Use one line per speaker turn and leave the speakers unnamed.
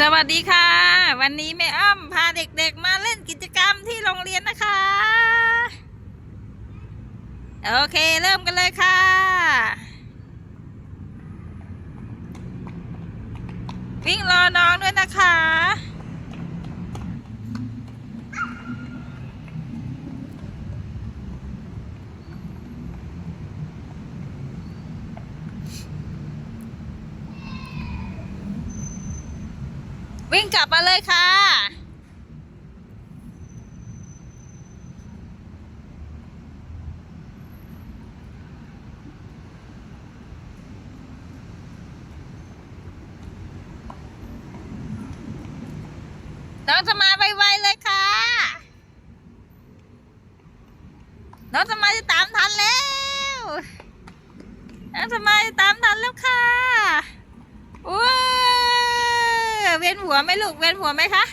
สวัสดีค่ะ วันนี้แม่อ้ำพาเด็กๆมาเล่นกิจกรรมที่โรงเรียนนะคะ โอเคเริ่มกันเลยค่ะ วิ่งรอน้องด้วยนะคะ วิ่งกลับมาเลยค่ะ น้องจะมาไวๆเลยค่ะ น้องจะมาจะตามทันแล้ว น้องจะมาจะตามทันแล้วค่ะ นหัวไหมลูกเวียนหัวไหมคะ